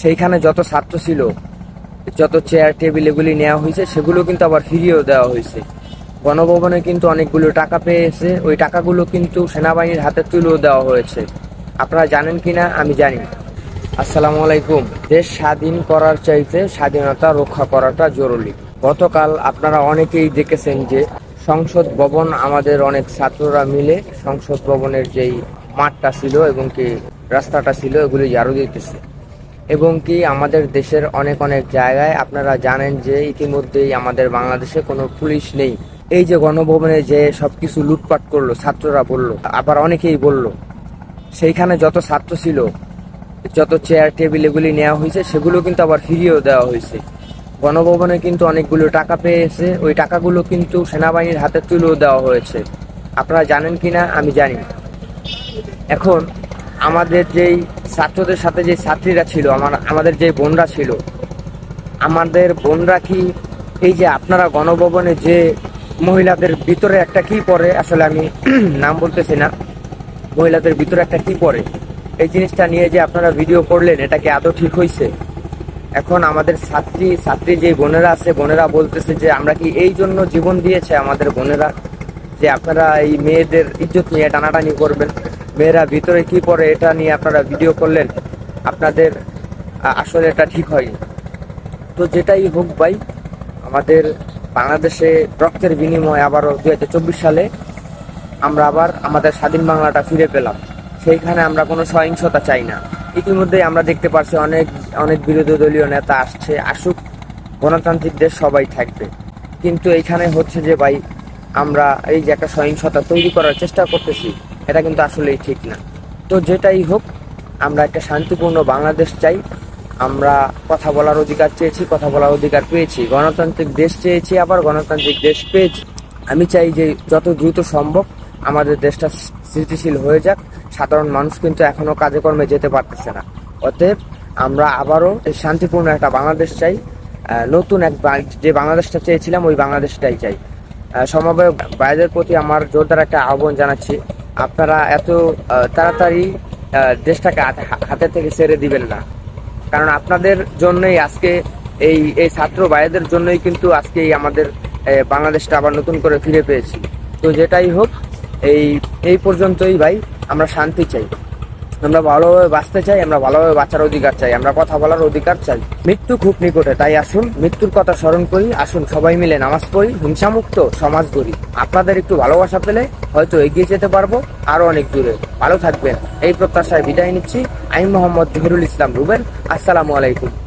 সেইখানে যত ছাত্র ছিল, যত চেয়ার টেবিল এগুলি নেওয়া হয়েছে, সেগুলো কিন্তু আবার ফিরিয়েও দেওয়া হয়েছে। গণভবনে কিন্তু অনেকগুলো টাকা পেয়েছে, ওই টাকাগুলো কিন্তু সেনাবাহিনীর হাতে তুলেও দেওয়া হয়েছে। আপনারা জানেন কিনা, আমি জানি না। আসসালামু আলাইকুম। দেশ স্বাধীন করার চাইতে স্বাধীনতা রক্ষা করাটা জরুরি। গতকাল আপনারা অনেকেই দেখেছেন যে সংসদ ভবন আমাদের অনেক ছাত্ররা মিলে সংসদ ভবনের যেই মাঠটা ছিল এবং কি রাস্তাটা ছিল, এগুলি ঝাড়ু দিতেছে। এবং কি আমাদের দেশের অনেক অনেক জায়গায় আপনারা জানেন যে ইতিমধ্যেই আমাদের বাংলাদেশে কোনো পুলিশ নেই। এই যে গণভবনে যে সবকিছু লুটপাট করল, ছাত্ররা বলল, আবার অনেকেই বলল, সেইখানে যত ছাত্র ছিল, যত চেয়ার টেবিল এগুলি নেওয়া হয়েছে, সেগুলো কিন্তু আবার ফিরিয়েও দেওয়া হয়েছে। গণভবনে কিন্তু অনেকগুলো টাকা পেয়েছে, ওই টাকাগুলো কিন্তু সেনাবাহিনীর হাতে তুলেও দেওয়া হয়েছে। আপনারা জানেন কিনা, আমি জানি না। এখন আমাদের যেই ছাত্রদের সাথে যে ছাত্রীরা ছিল, আমার, আমাদের যে বোনরা ছিল, আমাদের বোনরা কি, এই যে আপনারা গণভবনে যে মহিলাদের ভিতরে একটা কি পরে আসলে আমি নাম বলতেছি না, মহিলাদের ভিতরে একটা কি পরে এই জিনিসটা নিয়ে যে আপনারা ভিডিও করলেন, এটা কি আদৌ ঠিক হয়েছে এখন আমাদের ছাত্রী ছাত্রী যে বোনেরা আছে, বোনেরা বলতেছে যে আমরা কি এই জন্য জীবন দিয়েছে আমাদের বোনেরা, যে আপনারা এই মেয়েদের ইজ্জত নিয়ে টানাটানি করবেন? মেয়েরা ভিতরে কি পরে এটা নিয়ে আপনারা ভিডিও করলেন, আপনাদের আসলে এটা ঠিক হয়নি। তো যেটাই হোক ভাই, আমাদের বাংলাদেশে রক্তের বিনিময়ে আবারও দু হাজার চব্বিশ সালে আমরা আবার আমাদের স্বাধীন বাংলাটা ফিরে পেলাম। সেইখানে আমরা কোনো সহিংসতা চাই না। ইতিমধ্যেই আমরা দেখতে পাচ্ছি অনেক অনেক বিরোধী দলীয় নেতা আসছে, আসুক, গণতান্ত্রিক দেশ সবাই থাকবে। কিন্তু এইখানে হচ্ছে যে ভাই, আমরা এই যে একটা সহিংসতা তৈরি করার চেষ্টা করতেছি এটা কিন্তু আসলেই ঠিক না। তো যেটাই হোক, আমরা একটা শান্তিপূর্ণ বাংলাদেশ চাই। আমরা কথা বলার অধিকার চেয়েছি, কথা বলার অধিকার পেয়েছি। গণতান্ত্রিক দেশ চেয়েছি, আবার গণতান্ত্রিক দেশ পেয়েছি। আমি চাই যে যত দ্রুত সম্ভব আমাদের দেশটা স্থিতিশীল হয়ে যাক। সাধারণ মানুষ কিন্তু এখনও কাজে কর্মে যেতে পারতেছে না। অতএব আমরা আবারও শান্তিপূর্ণ একটা বাংলাদেশ চাই। নতুন এক যে বাংলাদেশটা চেয়েছিলাম, ওই বাংলাদেশটাই চাই। সমবায় ভাইদের প্রতি আমার জোরদার একটা আহ্বান জানাচ্ছি। আপনারা এত তাড়াতাড়ি দেশটাকে হাতে- থেকে ছেড়ে দিবেন না। কারণ আপনাদের জন্যই আজকে এই এই ছাত্র ভাইদের জন্যই কিন্তু আজকে আমাদের বাংলাদেশটা আবার নতুন করে ফিরে পেয়েছি। তো যেটাই হোক, এই এই পর্যন্তই ভাই, আমরা শান্তি চাই। আমরা ভালোভাবে বাঁচতে চাই, আমরা ভালোভাবে বাঁচার অধিকার চাই, আমরা কথা বলার অধিকার চাই। মৃত্যু খুব নিকটে, তাই আসুন, মৃত্যুর কথা স্মরণ করি, আসুন সবাই মিলে নামাজ পড়ি, হিংসামুক্ত সমাজ গড়ি। আপনাদের একটু ভালোবাসা পেলে হয়তো এগিয়ে যেতে পারব আরও অনেক দূরে। ভালো থাকবেন। এই প্রত্যাশায় বিদায় নিচ্ছি। আমি মোহাম্মদ জহিরুল ইসলাম রুবেন আসসালামু আলাইকুম।